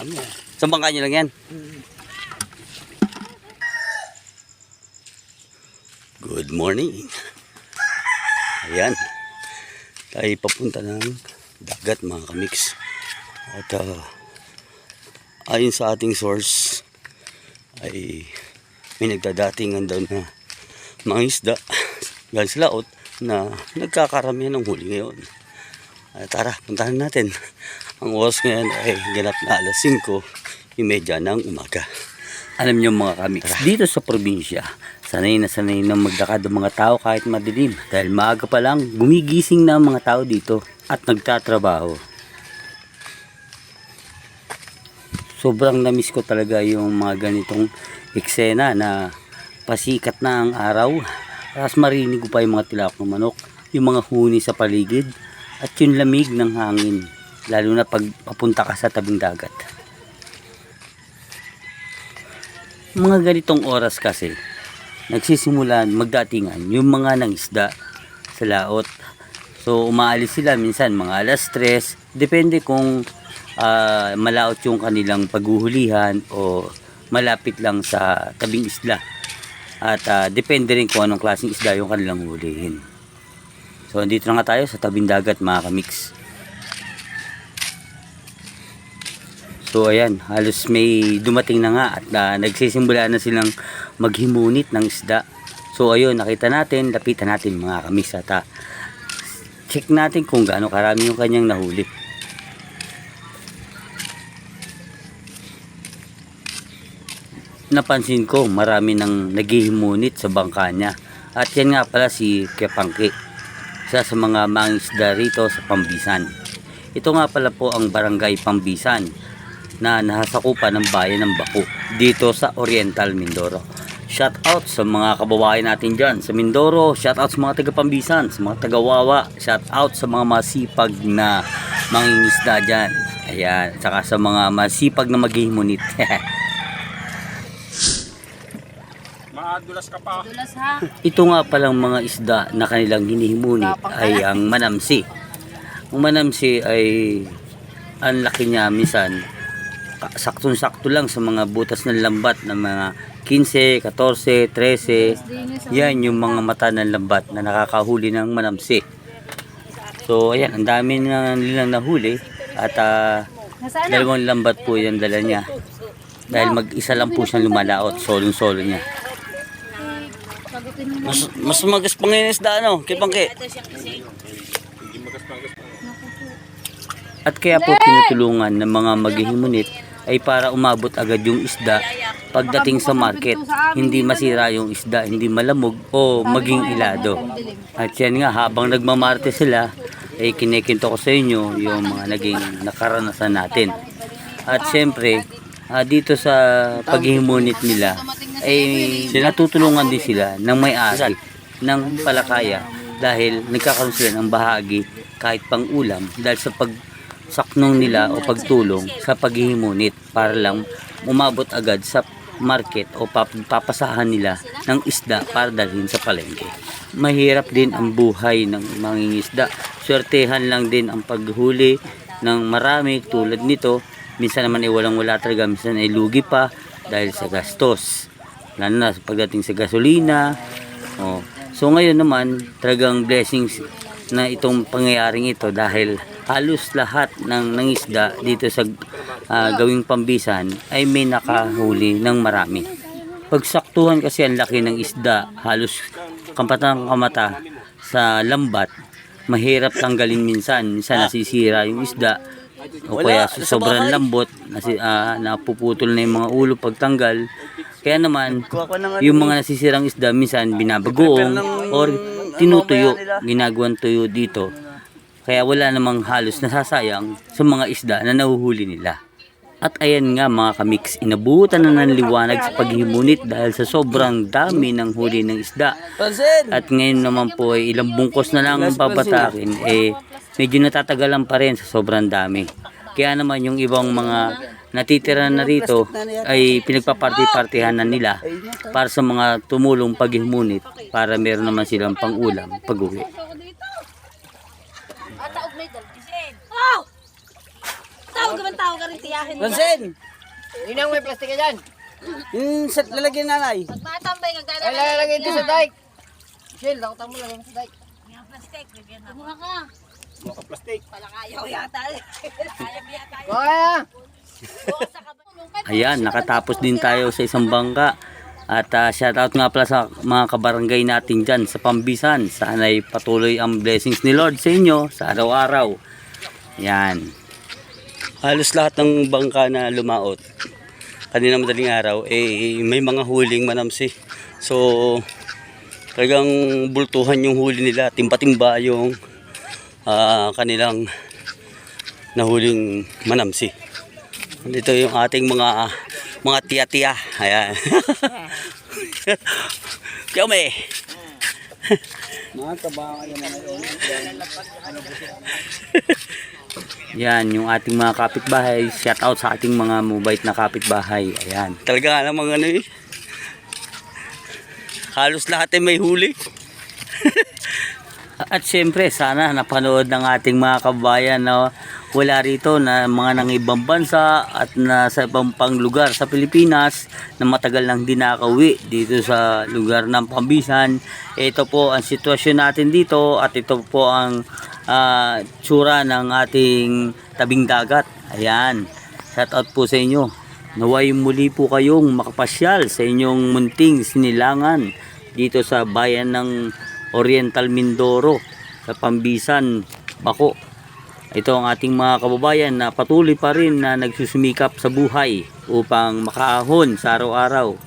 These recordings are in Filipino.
Ah. Sa lang yan? Good morning. Ayan. Tayo papunta ng dagat mga kamix. At ah, ayon sa ating source ay may nagdadatingan daw na mga isda galing sa laot na nagkakaramihan ng huli ngayon. Ay, tara, puntahan natin. Ang oras ngayon ay ganap na alas 5.30 ng umaga. Alam niyo mga kami, dito sa probinsya, sanay na sanay na maglakad ang mga tao kahit madilim. Dahil maaga pa lang, gumigising na ang mga tao dito at nagtatrabaho. Sobrang namiss ko talaga yung mga ganitong eksena na pasikat na ang araw. Tapos marinig ko pa yung mga tilak ng manok, yung mga huni sa paligid, at yung lamig ng hangin. Lalo na pag papunta ka sa tabing dagat. Mga ganitong oras kasi, nagsisimulan magdatingan yung mga nangisda sa laot. So umaalis sila minsan mga alas 3, depende kung ah, malaot yung kanilang paghuhulihan o malapit lang sa tabing isla. At ah, depende rin kung anong klaseng isda yung kanilang hulihin. So dito na nga tayo sa tabing dagat mga kamix. So ayan, halos may dumating na nga at ah, nagsisimula na silang maghimunit ng isda. So ayun, nakita natin, lapitan natin mga kamix at ah, check natin kung gaano karami yung kanyang nahuli. Napansin ko marami nang naghihimunit sa bangka niya. At yan nga pala si Kepangki. Isa sa mga mangisda rito sa Pambisan. Ito nga pala po ang barangay Pambisan na nasasakupan ng bayan ng Baku dito sa Oriental Mindoro. Shout out sa mga kababayan natin dyan sa Mindoro. Shout out sa mga taga Pambisan, sa mga taga Wawa. Shout out sa mga masipag na mangingisda dyan. Ayan, saka sa mga masipag na maghihimunit. Maadulas ka pa. Dulas ha. Ito nga palang mga isda na kanilang hinihimunit ay ang manamsi. Ang manamsi ay ang laki niya minsan saktong-sakto lang sa mga butas ng lambat ng mga 15, 14, 13. Yan yung mga mata ng lambat na nakakahuli ng manamsi. So ayan, ang dami na nilang nahuli at na? dalawang lambat po yung dala niya. Dahil mag-isa lang po siyang lumalaot, solong-solo niya. Mas, mas magas pang isda ano, kipangke. At kaya po tinutulungan ng mga maghihimunit ay para umabot agad yung isda pagdating sa market. Hindi masira yung isda, hindi malamog o maging ilado. At yan nga, habang nagmamarte sila, ay kinikinto ko sa inyo yung mga naging nakaranasan natin. At syempre, ah, dito sa paghihimunit nila, ay sinatutulungan din sila ng may-ari ng palakaya dahil nagkakaroon sila ng bahagi kahit pang ulam dahil sa pagsaknong nila o pagtulong sa paghihimunit para lang umabot agad sa market o pap- papasahan nila ng isda para dalhin sa palengke. Mahirap din ang buhay ng mangingisda. Swertehan lang din ang paghuli ng marami tulad nito. Minsan naman ay walang wala talaga, minsan ay lugi pa dahil sa gastos. Lalo na pagdating sa gasolina. Oh. So ngayon naman, talagang blessings na itong pangyayaring ito dahil halos lahat ng nangisda dito sa ah, gawing pambisan ay may nakahuli ng marami. Pagsaktuhan kasi ang laki ng isda, halos kampatang kamata sa lambat, mahirap tanggalin minsan. Minsan nasisira yung isda o kaya sobrang lambot, nasi, ah, napuputol na yung mga ulo pagtanggal. Kaya naman, yung mga nasisirang isda minsan binabagoong or tinutuyo, ginagawang tuyo dito. Kaya wala namang halos nasasayang sa mga isda na nahuhuli nila. At ayan nga mga kamix, inabutan na ng liwanag sa paghimunit dahil sa sobrang dami ng huli ng isda. At ngayon naman po ay ilang bungkos na lang ang babatakin, eh medyo natatagalan pa rin sa sobrang dami. Kaya naman yung ibang mga natitira na rito ay pinagpaparty-partihan na nila para sa mga tumulong paghimunit para meron naman silang pang-ulam pag-uwi. Ah, taog na ito. Oh! Tawag naman tawag ka rin tiyahin mo. Ransen! Yun ang may plastic dyan. Yung sa lalagyan nanay. Pag matambay, Ay, nagdadala. lalagay ito sa dike. Michelle, lakutan mo lang sa dike. Yung plastic, bigyan na. Kumuha ka. Maka plastic. Palakayaw yata. Kaya yata. Kaya! Bukas sa kaban. Ayan, nakatapos din tayo sa isang bangka. At uh, shoutout nga pala sa mga kabarangay natin dyan sa Pambisan. Sana'y patuloy ang blessings ni Lord sa inyo sa araw-araw. Yan. Halos lahat ng bangka na lumaot kanina madaling araw, eh, may mga huling manamsi. So, talagang bultuhan yung huli nila. Timba-timba yung ah, kanilang nahuling manamsi. Dito yung ating mga mga tiya-tiya. Ayan. Kiyome. Mga tabangan yan na Yan, yung ating mga kapitbahay. Shout out sa ating mga mabait na kapitbahay. Ayan. Talaga namang ano eh. Halos lahat ay may huli. At syempre, sana napanood ng ating mga kabayan na wala rito na mga nang ibang bansa at na sa ibang pang lugar sa Pilipinas na matagal nang di nakauwi dito sa lugar ng Pambisan. Ito po ang sitwasyon natin dito at ito po ang ah, tsura ng ating tabing dagat. Ayan. Shout out po sa inyo. Naway muli po kayong makapasyal sa inyong munting sinilangan dito sa bayan ng Oriental Mindoro sa Pambisan, Bako. Ito ang ating mga kababayan na patuloy pa rin na nagsusumikap sa buhay upang makaahon sa araw-araw.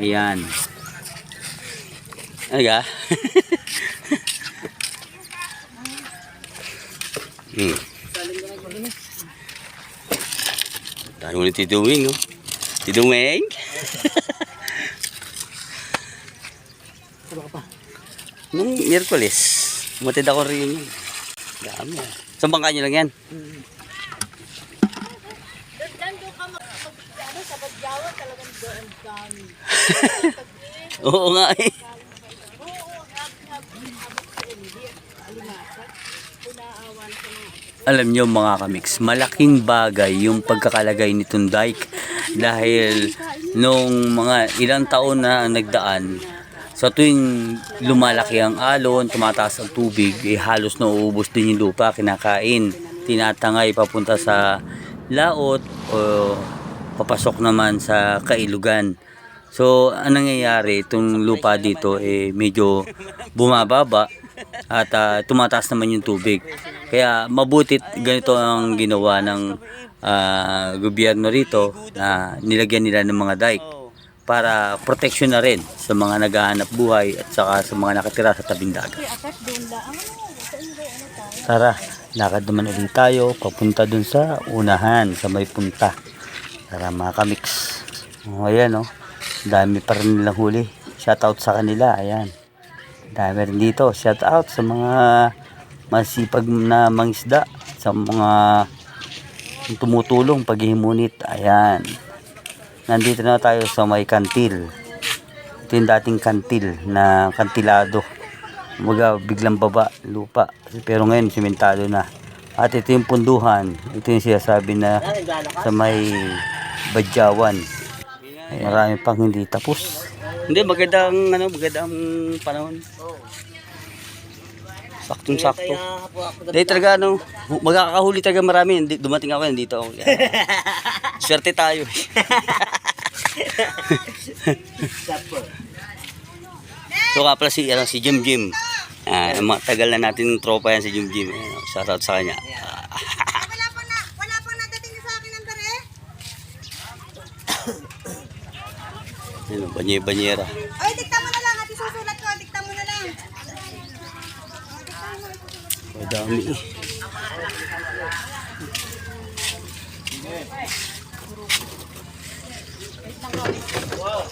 Ayan. Aga. hmm. Tayo ni Tito Wing, oh. Tito Wing? Nung Miyerkules, umatid ako rin yun. Dami ah. Sa bangka lang yan? Doon ka mag... Sa Badyawa talagang doon dami. Oo nga eh. Alam nyo mga kamix, malaking bagay yung pagkakalagay nitong dike dahil nung mga ilang taon na nagdaan sa tuwing lumalaki ang alon, tumataas ang tubig, eh, halos nauubos din yung lupa, kinakain, tinatangay papunta sa laot o papasok naman sa kailugan. So, anong nangyayari, itong lupa dito eh medyo bumababa at ah, tumataas naman yung tubig. Kaya mabutit ganito ang ginawa ng ah, gobyerno rito na nilagyan nila ng mga dike para protection na rin sa mga naghahanap buhay at saka sa mga nakatira sa tabing dagat. La. Ano? Tara, lakad naman ulit tayo papunta dun sa unahan, sa may punta. Tara mga kamix. Oh, ayan oh. Dami pa rin nilang huli. Shout out sa kanila. Ayan. Dami rin dito. Shout out sa mga masipag na mangisda. Sa mga tumutulong paghihimunit. Ayan. Nandito na tayo sa may kantil. Ito yung dating kantil na kantilado. Mga biglang baba, lupa. Pero ngayon, simentado na. At ito yung punduhan. Ito yung sinasabi na sa may Badyawan. Marami pang hindi tapos. Hindi, magandang, ano, magandang panahon. Saktong sakto. Dahil talaga, ano, magkakahuli talaga marami. Dumating ako, nandito ako. Swerte tayo. so pala si, ano, si Jim Jim. Ah, matagal na natin tropa yan si Jim Jim. Ayan, oh, shoutout sa kanya. Ah, Wala pa na, wala pa nadating sa akin ang dare. Ano, banye-banyera. Ay, dikta mo na lang at isusulat ko, dikta mo na lang. Madami. Wala Wow.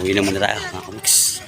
Uwi na muna tayo mga kumiks.